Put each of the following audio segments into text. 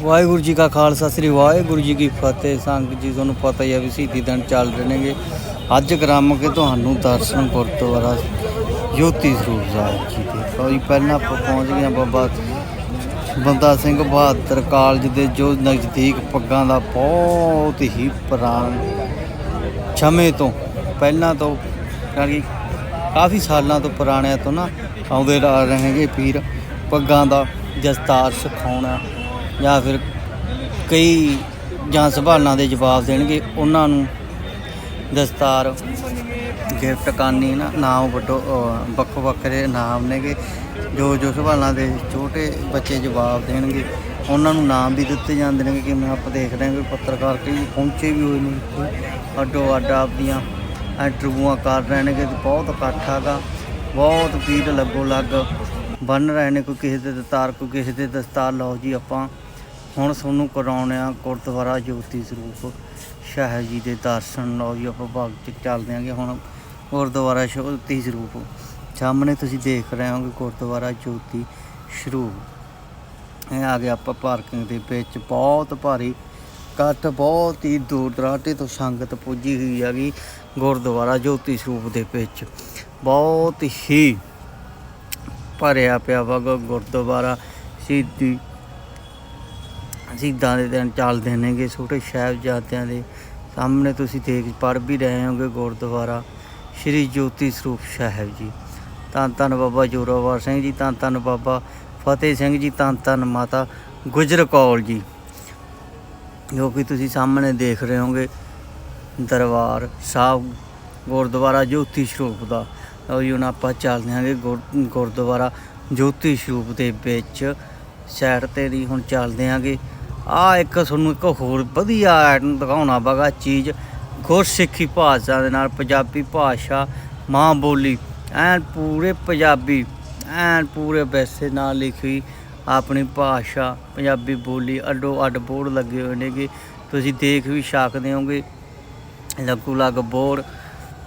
ਵਾਹਿਗੁਰੂ ਜੀ ਕਾ ਖਾਲਸਾ, ਸ੍ਰੀ ਵਾਹਿਗੁਰੂ ਜੀ ਕੀ ਫਤਿਹ। ਸੰਗਤ ਜੀ, ਤੁਹਾਨੂੰ ਪਤਾ ਹੀ ਆ ਵੀ ਸ਼ਹੀਦੀ ਦਿਨ ਚੱਲ ਰਹੇ ਨੇਗੇ। ਅੱਜ ਕਰਾਵਾਂਗੇ ਤੁਹਾਨੂੰ ਦਰਸ਼ਨ ਗੁਰਦੁਆਰਾ ਜੋਤੀ ਸਰੂਪ ਸਾਹਿਬ ਜੀ ਦੇ। ਕੋਈ ਪਹਿਲਾਂ ਆਪਾਂ ਪਹੁੰਚ ਗਏ ਬਾਬਾ ਬੰਦਾ ਸਿੰਘ ਬਹਾਦਰ ਕਾਲਜ ਦੇ, ਜੋ ਨਜ਼ਦੀਕ ਪੱਗਾਂ ਦਾ ਬਹੁਤ ਹੀ ਪੁਰਾਣ ਸਮੇਂ ਤੋਂ, ਪਹਿਲਾਂ ਤੋਂ ਕਿ ਕਾਫੀ ਸਾਲਾਂ ਤੋਂ ਪੁਰਾਣਿਆਂ ਤੋਂ ਨਾ ਆਉਂਦੇ ਆ ਰਹੇਗੇ ਪੀਰ। ਪੱਗਾਂ ਦਾ ਜਸਤਾਰ ਸਿਖਾਉਣਾ। ਜਾਂ ਫਿਰ ਕਈ ਜਾਂ ਸਵਾਲਾਂ ਦੇ ਜਵਾਬ ਦੇਣਗੇ, ਉਹਨਾਂ ਨੂੰ ਦਸਤਾਰ, ਗਿਫਟ ਕਰਨੀ ਨਾ, ਨਾਮ ਵੱਡੋ ਵੱਖੋ ਵੱਖਰੇ ਨਾਮ ਨੇਗੇ। ਜੋ ਜੋ ਸਵਾਲਾਂ ਦੇ ਛੋਟੇ ਬੱਚੇ ਜਵਾਬ ਦੇਣਗੇ, ਉਹਨਾਂ ਨੂੰ ਨਾਮ ਵੀ ਦਿੱਤੇ ਜਾਂਦੇ ਨੇ ਕਿ ਮੈਂ ਆਪਾਂ ਦੇਖ ਰਹੇ ਹਾਂ ਕਿ ਪੱਤਰਕਾਰ ਕਈ ਪਹੁੰਚੇ ਵੀ ਹੋਏ ਨੇ ਅੱਡੋ ਅੱਡ ਆਪਦੀਆਂ ਇੰਟਰਵਿਊਆਂ ਕਰ ਰਹੇ ਨੇ ਕਿ ਬਹੁਤ ਇਕੱਠ ਹੈਗਾ। ਬਹੁਤ ਭੀੜ ਲੱਗੋ ਲੱਗ ਬੰਨ ਰਹੇ ਨੇ, ਕੋਈ ਕਿਸੇ ਦੇ ਦਸਤਾਰ, ਕੋਈ ਕਿਸੇ ਦੇ ਦਸਤਾਰ। ਲਓ ਜੀ ਆਪਾਂ ਹੁਣ ਤੁਹਾਨੂੰ ਕਰਾਉਣੇ ਆ ਗੁਰਦੁਆਰਾ ਜੋਤੀ ਸਰੂਪ ਸ਼ਾਹ ਜੀ ਦੇ ਦਰਸ਼ਨ। ਲਓ ਜੀ, ਆਪਾਂ ਬਾਗ ਚ ਚੱਲਦੇ ਆਂਗੇ ਹੁਣ ਗੁਰਦੁਆਰਾ ਜੋਤੀ ਸਰੂਪ। ਸਾਹਮਣੇ ਤੁਸੀਂ ਦੇਖ ਰਹੇ ਹੋਗੇ ਗੁਰਦੁਆਰਾ ਜੋਤੀ ਸਰੂਪ। ਇਹ ਆ ਗਿਆ ਆਪਾਂ ਪਾਰਕਿੰਗ ਦੇ ਵਿੱਚ। ਬਹੁਤ ਭਾਰੀ ਇਕੱਠ ਬਹੁਤ ਹੀ ਦੂਰ ਦਰਾਡੇ ਤੋਂ ਸੰਗਤ ਪੁੱਜੀ ਹੋਈ ਹੈਗੀ ਗੁਰਦੁਆਰਾ ਜੋਤੀ ਸਰੂਪ ਦੇ ਵਿੱਚ। ਬਹੁਤ ਹੀ ਭਰਿਆ ਪਿਆ ਵਾ ਗੁਰਦੁਆਰਾ। ਸ਼ਹੀਦੀ ਸ਼ਹੀਦਾਂ ਦੇ ਦਿਨ ਚੱਲਦੇ ਨੇਗੇ, ਛੋਟੇ ਸਾਹਿਬਜ਼ਾਦਿਆਂ ਦੇ ਸਾਹਮਣੇ ਤੁਸੀਂ ਦੇਖ ਪੜ ਵੀ ਰਹੇ ਹੋਗੇ ਗੁਰਦੁਆਰਾ ਸ਼੍ਰੀ ਜੋਤੀ ਸਰੂਪ ਸਾਹਿਬ ਜੀ। ਧੰਨ ਧੰਨ ਬਾਬਾ ਜੋਰਾਵਰ ਸਿੰਘ ਜੀ, ਧੰਨ ਧੰਨ ਬਾਬਾ ਫਤਿਹ ਸਿੰਘ ਜੀ, ਧੰਨ ਧੰਨ ਮਾਤਾ ਗੁਜਰ ਕੌਰ ਜੀ। ਜੋ ਕਿ ਤੁਸੀਂ ਸਾਹਮਣੇ ਦੇਖ ਰਹੇ ਹੋਗੇ ਦਰਬਾਰ ਸਾਹਿਬ ਗੁਰਦੁਆਰਾ ਜੋਤੀ ਸਰੂਪ ਦਾ। ਲਓ ਜੀ, ਹੁਣ ਆਪਾਂ ਚੱਲਦੇ ਹਾਂਗੇ ਗੁਰ- ਗੁਰਦੁਆਰਾ ਜੋਤੀ ਸਰੂਪ ਦੇ ਵਿੱਚ। ਸਾਈਡ ਤੇ ਦੀ ਹੁਣ ਚੱਲਦੇ ਹਾਂਗੇ ਆ ਇੱਕ ਤੁਹਾਨੂੰ ਇੱਕ ਹੋਰ ਵਧੀਆ ਐਟਮ ਦਿਖਾਉਣਾ ਬਗਾ ਚੀਜ਼, ਗੁਰਸਿੱਖੀ ਭਾਸ਼ਾ ਦੇ ਨਾਲ ਪੰਜਾਬੀ ਭਾਸ਼ਾ, ਮਾਂ ਬੋਲੀ, ਐਨ ਪੂਰੇ ਪੰਜਾਬੀ, ਐਨ ਪੂਰੇ ਵੈਸੇ ਨਾਲ ਲਿਖੀ ਆਪਣੀ ਭਾਸ਼ਾ, ਪੰਜਾਬੀ ਬੋਲੀ, ਅੱਡੋ ਅੱਡ ਬੋਰਡ ਲੱਗੇ ਹੋਏ ਨੇਗੇ। ਤੁਸੀਂ ਦੇਖ ਵੀ ਸਕਦੇ ਹੋਗੇ ਲੱਗੂ ਲੱਗ ਬੋਰਡ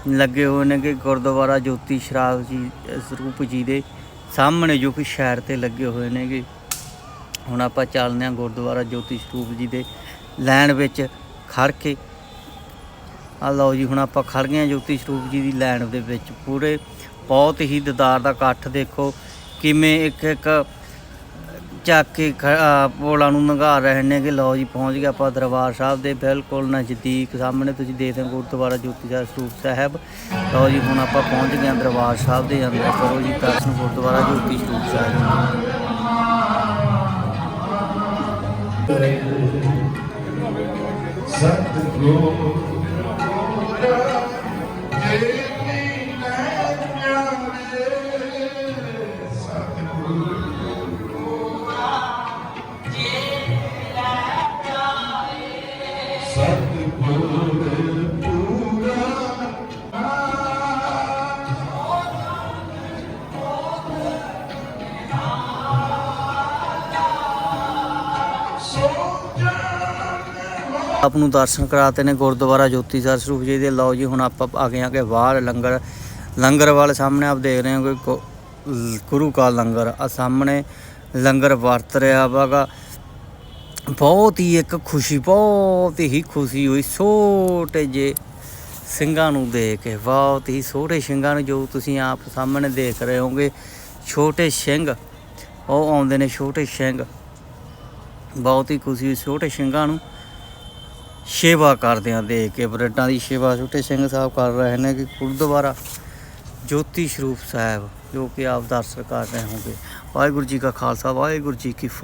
ਲੱਗੇ ਹੋਏ ਨੇਗੇ ਗੁਰਦੁਆਰਾ ਜੋਤੀ ਸ਼ਰਾਬ ਜੀ, ਸਰੂਪ ਜੀ ਦੇ ਸਾਹਮਣੇ ਜੋ ਕਿ ਸ਼ਹਿਰ ਤੇ ਲੱਗੇ ਹੋਏ ਨੇਗੇ। ਹੁਣ ਆਪਾਂ ਚੱਲਦੇ ਹਾਂ ਗੁਰਦੁਆਰਾ ਜੋਤੀ ਸਰੂਪ ਜੀ ਦੇ ਲਾਈਨ ਵਿੱਚ ਖੜ ਕੇ। ਆ ਲਓ ਜੀ, ਹੁਣ ਆਪਾਂ ਖੜ ਗਏ ਹਾਂ ਜੋਤੀ ਸਰੂਪ ਜੀ ਦੀ ਲਾਈਨ ਦੇ ਵਿੱਚ। ਪੂਰੇ ਬਹੁਤ ਹੀ ਦਦਾਰ ਦਾ ਇਕੱਠ ਦੇਖੋ, ਕਿਵੇਂ ਇੱਕ ਇੱਕ ਚੱਕ ਕੇ ਖ- ਪੋਲਾਂ ਨੂੰ ਨੰਗਾ ਰਹੇ ਨੇ ਕਿ ਲਓ ਜੀ, ਪਹੁੰਚ ਗਏ ਆਪਾਂ ਦਰਬਾਰ ਸਾਹਿਬ ਦੇ। ਬਿਲਕੁਲ ਨਜ਼ਦੀਕ ਸਾਹਮਣੇ ਤੁਸੀਂ ਦੇਖਦੇ ਹੋ ਗੁਰਦੁਆਰਾ ਜੋਤੀ ਸਾਹਿਬ ਸਰੂਪ ਸਾਹਿਬ। ਲਓ ਜੀ, ਹੁਣ ਆਪਾਂ ਪਹੁੰਚ ਗਏ ਹਾਂ ਦਰਬਾਰ ਸਾਹਿਬ ਦੇ ਅੰਦਰ। ਕਰੋ ਜੀ, ਦਰਸ਼ਨ ਗੁਰਦੁਆਰਾ ਜੋਤੀ Sarup Sahib. Santa Cruz, Santa ਆਪ ਨੂੰ ਦਰਸ਼ਨ ਕਰਾਤੇ ਨੇ ਗੁਰਦੁਆਰਾ ਜੋਤੀ ਸਾਹਿਬ ਸਰੂਪ ਜੀ ਦੇ। ਲਓ ਜੀ, ਹੁਣ ਆਪਾਂ ਆ ਗਏ ਆ ਕੇ ਬਾਹਰ ਲੰਗਰ ਲੰਗਰ ਵਾਲੇ ਸਾਹਮਣੇ ਆਪ ਦੇਖ ਰਹੇ ਹੋ ਕਿ ਗੁਰੂ ਕਾ ਲੰਗਰ ਆ ਸਾਹਮਣੇ ਲੰਗਰ ਵਰਤ ਰਿਹਾ ਵਾਗਾ। ਬਹੁਤ ਹੀ ਇੱਕ ਖੁਸ਼ੀ, ਬਹੁਤ ਹੀ ਖੁਸ਼ੀ ਹੋਈ। ਛੋਟੇ ਜੇ ਸਿੰਘਾਂ ਨੂੰ ਦੇਖ ਕੇ, ਬਹੁਤ ਹੀ ਛੋਟੇ ਸਿੰਘਾਂ ਨੂੰ ਜੋ ਤੁਸੀਂ ਆਪ ਸਾਹਮਣੇ ਦੇਖ ਰਹੇ ਹੋਗੇ। ਛੋਟੇ ਸਿੰਘ, ਉਹ ਆਉਂਦੇ ਨੇ ਛੋਟੇ ਸਿੰਘ। ਬਹੁਤ ਹੀ ਖੁਸ਼ੀ ਹੋਈ ਛੋਟੇ ਸਿੰਘਾਂ ਨੂੰ। ਸੇਵਾ ਕਰਦਿਆਂ ਦੇਖ ਕੇ, ਬਰੇਡਾਂ ਦੀ ਸੇਵਾ ਛੋਟੇ ਸਿੰਘ ਸਾਹਿਬ ਕਰ ਰਹੇ ਨੇ ਕਿ ਗੁਰਦੁਆਰਾ ਜੋਤੀ ਸਰੂਪ ਸਾਹਿਬ, ਜੋ ਕਿ ਆਪ ਦਰਸ਼ਨ ਕਰ ਰਹੇ ਹੋਗੇ। ਵਾਹਿਗੁਰੂ ਜੀ ਕਾ ਖਾਲਸਾ, ਵਾਹਿਗੁਰੂ ਜੀ ਕੀ ਫਤਿਹ।